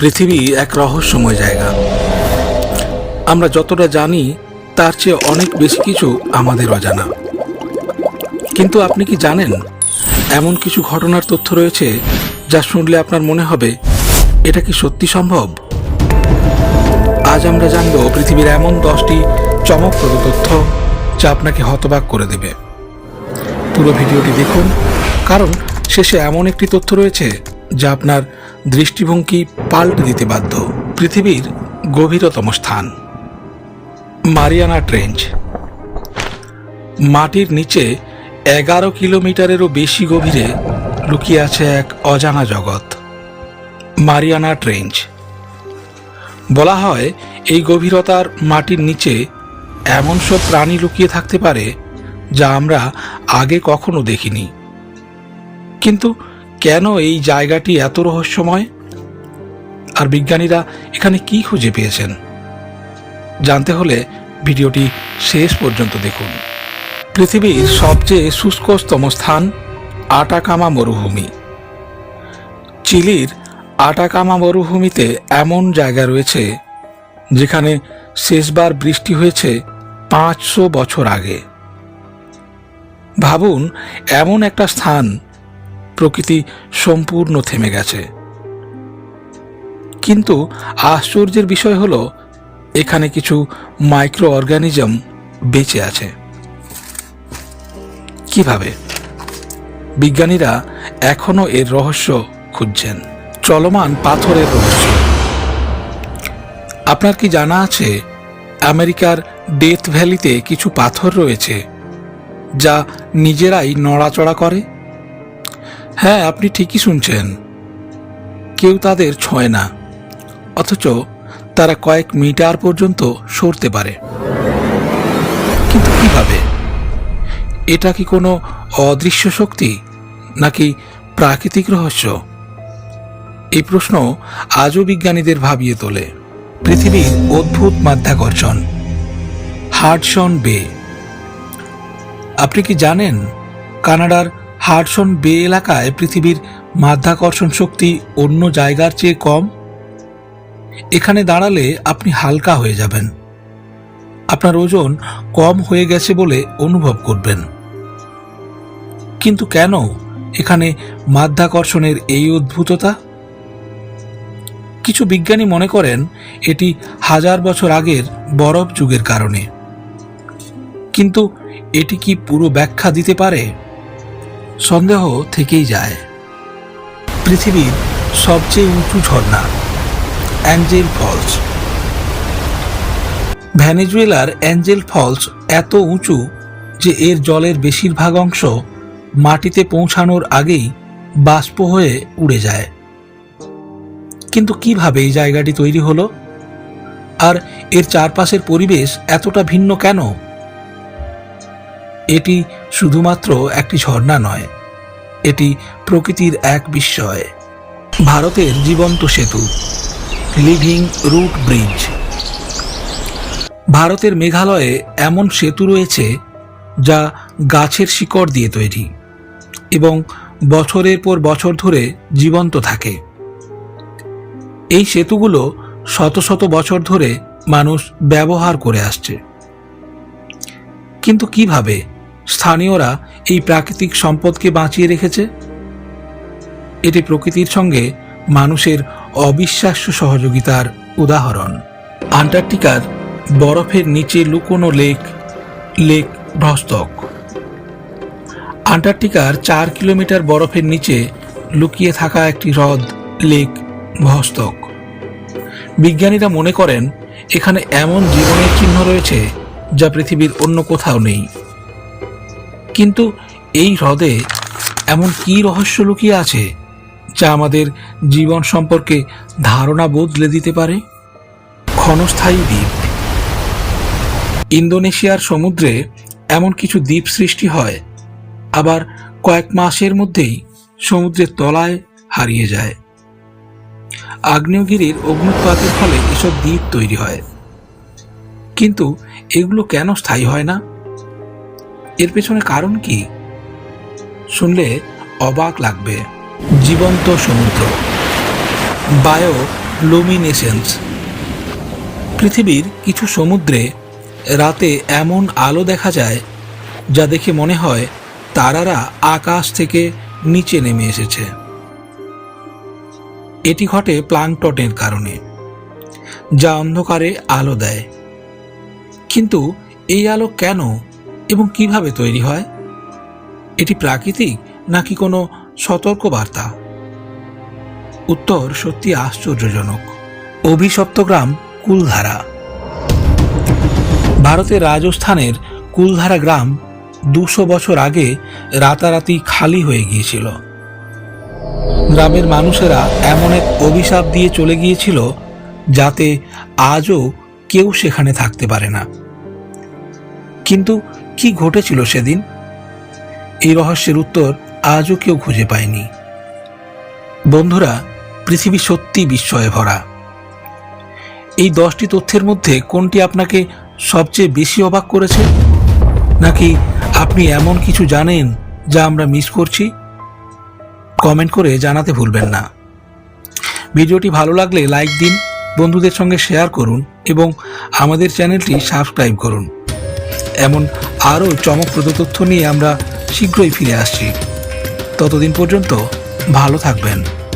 পৃথিবী এক রহস্যময় জায়গা। আমরা যতটা জানি, তার চেয়ে অনেক বেশি কিছু আমাদের অজানা। কিন্তু আপনি কি জানেন, এমন কিছু ঘটনার তথ্য রয়েছে যা শুনলে আপনার মনে হবে, এটা কি সত্যি সম্ভব? আজ আমরা জানব পৃথিবীর এমন দশটি চমকপ্রদ তথ্য যা আপনাকে হতবাক করে দেবে। পুরো ভিডিওটি দেখুন, কারণ শেষে এমন একটি তথ্য রয়েছে যা আপনার দৃষ্টিভঙ্গি পাল্টে দিতে বাধ্য পৃথিবীর গভীরতম স্থান। Mariana Trench. মাটির নিচে এগারো কিলোমিটারেরও বেশি গভীরে লুকিয়ে আছে এক অজানা জগৎ, মারিয়ানা ট্রেঞ্চ। বলা হয়, এই গভীরতার মাটির নিচে এমন সব প্রাণী লুকিয়ে থাকতে পারে যা আমরা আগে কখনো দেখিনি। কিন্তু কেন এই জায়গাটি এত রহস্যময়? আর বিজ্ঞানীরা এখানে কি খুঁজে পেয়েছেন? জানতে হলে ভিডিওটি শেষ পর্যন্ত দেখুন। পৃথিবীর সবচেয়ে শুষ্কতম স্থান আটাকামা মরুভূমি। চিলির আটাকামা মরুভূমিতে এমন জায়গা রয়েছে, যেখানে শেষবার বৃষ্টি হয়েছে পাঁচশো বছর আগে। ভাবুন, এমন একটা স্থান প্রকৃতি সম্পূর্ণ থেমে গেছে। কিন্তু আশ্চর্যের বিষয় হলো, এখানে কিছু মাইক্রো অর্গানিজম বেঁচে আছে। কীভাবে? বিজ্ঞানীরা এখনও এর রহস্য খুঁজছেন। চলমান পাথরের রহস্য। আপনার কি জানা আছে, আমেরিকার ডেথ ভ্যালিতে কিছু পাথর রয়েছে, যা নিজেরাই নড়াচড়া করে? হ্যাঁ আপনি ঠিকই শুনছেন। কেউ তাদের ছয় না। অথচ তারা কয়েক মিটার পর্যন্ত সরতে পারে। কিন্তু কীভাবে? এটা কি কোনো অদৃশ্য শক্তি, নাকি প্রাকৃতিক রহস্য? এই প্রশ্ন আজও বিজ্ঞানীদের ভাবিয়ে তোলে। পৃথিবীর অদ্ভুত মাধ্যাকর্ষণ হার্ডসন বে। আপনি কি জানেন কানাডার হার্ডসন বে এলাকায় পৃথিবীর মাধ্যাকর্ষণ শক্তি অন্য জায়গার চেয়ে কম। এখানে দাঁড়ালে আপনি হালকা হয়ে যাবেন। আপনার ওজন কম হয়ে গেছে বলে অনুভব করবেন। কিন্তু কেন এখানে মাধ্যাকর্ষণের এই অদ্ভুততা? কিছু বিজ্ঞানী মনে করেন এটি হাজার বছর আগের বরফ যুগের কারণে। কিন্তু এটি কি পুরো ব্যাখ্যা দিতে পারে? সন্দেহ থেকেই যায়। পৃথিবীর সবচেয়ে উঁচু ঝর্ণা, অ্যাঞ্জেল ফলস। ভ্যানেজুয়েলার অ্যাঞ্জেল ফলস এত উঁচু যে এর জলের বেশিরভাগ অংশ মাটিতে পৌঁছানোর আগেই বাষ্প হয়ে উড়ে যায়। কিন্তু কীভাবে এই জায়গাটি তৈরি হলো? আর এর চারপাশের পরিবেশ এতটা ভিন্ন কেন? এটি শুধুমাত্র একটি ঝর্ণা নয়, এটি প্রকৃতির এক বিস্ময়। ভারতের জীবন্ত সেতু লিভিং রুট ব্রিজ ভারতের মেঘালয়ে এমন সেতু রয়েছে যা গাছের শিকড় দিয়ে তৈরি এবং বছরের পর বছর ধরে জীবন্ত থাকে। এই সেতুগুলো শত শত বছর ধরে মানুষ ব্যবহার করে আসছে। কিন্তু কীভাবে স্থানীয়রা এই প্রাকৃতিক সম্পদকে বাঁচিয়ে রেখেছে। এটি প্রকৃতির সঙ্গে মানুষের অবিশ্বাস্য সহযোগিতার উদাহরণ। আন্টার্কটিকার বরফের নিচে লুকোনো লেক লেক ভ্রস্তক আন্টার্কটিকার চার কিলোমিটার বরফের নিচে লুকিয়ে থাকা একটি হ্রদ, লেক ভস্তক। বিজ্ঞানীরা মনে করেন, এখানে এমন জীবনের চিহ্ন রয়েছে যা পৃথিবীর অন্য কোথাও নেই। কিন্তু এই হ্রদে এমন কি রহস্য লুকিয়ে আছে যা আমাদের জীবন সম্পর্কে ধারণা বদলে দিতে পারে? ক্ষণস্থায়ী দ্বীপ। ইন্দোনেশিয়ার সমুদ্রে এমন কিছু দ্বীপ সৃষ্টি হয়, আবার কয়েক মাসের মধ্যেই সমুদ্রের তলায় হারিয়ে যায়। আগ্নেয়গিরির অগ্নুৎপাতের ফলে এসব দ্বীপ তৈরি হয়। কিন্তু এগুলো কেন স্থায়ী হয় না? এর পেছনে কারণ কি? শুনলে অবাক লাগবে। জীবন্ত সমুদ্র। বায়ো লুমিনেসেন্স পৃথিবীর কিছু সমুদ্রে রাতে এমন আলো দেখা যায়, যা দেখে মনে হয় তারারা আকাশ থেকে নিচে নেমে এসেছে। এটি ঘটে প্লাংটনের কারণে, যা অন্ধকারে আলো দেয়। কিন্তু এই আলো কেন এবং কীভাবে তৈরি হয়? এটি প্রাকৃতিক নাকি কোনো সতর্ক বার্তা উত্তর সত্যি আশ্চর্যজনক। অভিশপ্ত গ্রাম কুলধারা। ভারতের রাজস্থানের কুলধারা গ্রাম দুশো বছর আগে রাতারাতি খালি হয়ে গিয়েছিল। গ্রামের মানুষেরা এমন এক অভিশাপ দিয়ে চলে গিয়েছিল যাতে আজও কেউ সেখানে থাকতে পারে না। কিন্তু কি ঘটেছিল সেদিন? এই রহস্যের উত্তর আজও কেউ খুঁজে পায়নি। বন্ধুরা, পৃথিবী সত্যি বিস্ময়ে ভরা। এই দশটি তথ্যের মধ্যে কোনটি আপনাকে সবচেয়ে বেশি অবাক করেছে? নাকি আপনি এমন কিছু জানেন যা আমরা মিস করছি? কমেন্ট করে জানাতে ভুলবেন না। ভিডিওটি ভালো লাগলে লাইক দিন, বন্ধুদের সঙ্গে শেয়ার করুন এবং আমাদের চ্যানেলটি সাবস্ক্রাইব করুন। এমন আরও চমকপ্রদ তথ্য নিয়ে আমরা শীঘ্রই ফিরে আসছি। ততদিন পর্যন্ত ভালো থাকবেন।